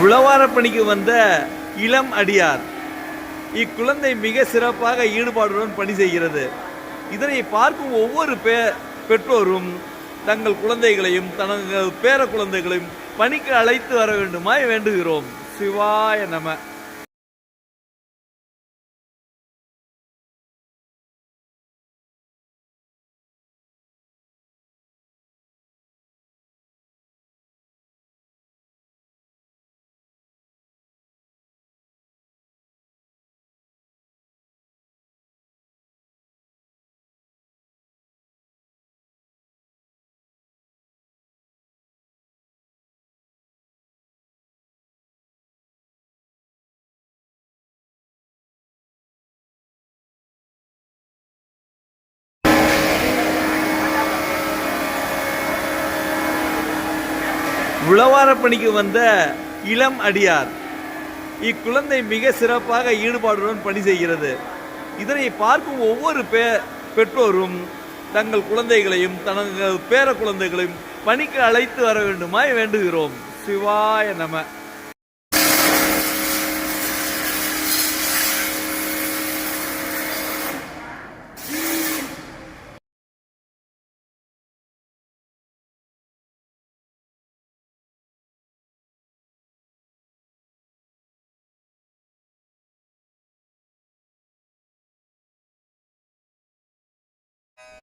உழவார பணிக்கு வந்த இளம் அடியார். இக்குழந்தை மிக சிறப்பாக ஈடுபாடுடன் பணி செய்கிறது. இதனை பார்க்கும் ஒவ்வொரு பே பெற்றோரும் தங்கள் குழந்தைகளையும் தனது பேர குழந்தைகளையும் பணிக்கு அழைத்து வர வேண்டுமாய் வேண்டுகிறோம். சிவாய நம. உளவாரப்பணிக்கு வந்த இளம் அடியார். இக்குழந்தை மிக சிறப்பாக ஈடுபாடுடன் பணி செய்கிறது. இதனை பார்க்கும் ஒவ்வொரு பே பெற்றோரும் தங்கள் குழந்தைகளையும் தங்கள் பேர குழந்தைகளையும் பணிக்கு அழைத்து வர வேண்டுமாய் வேண்டுகிறோம். சிவாய நம.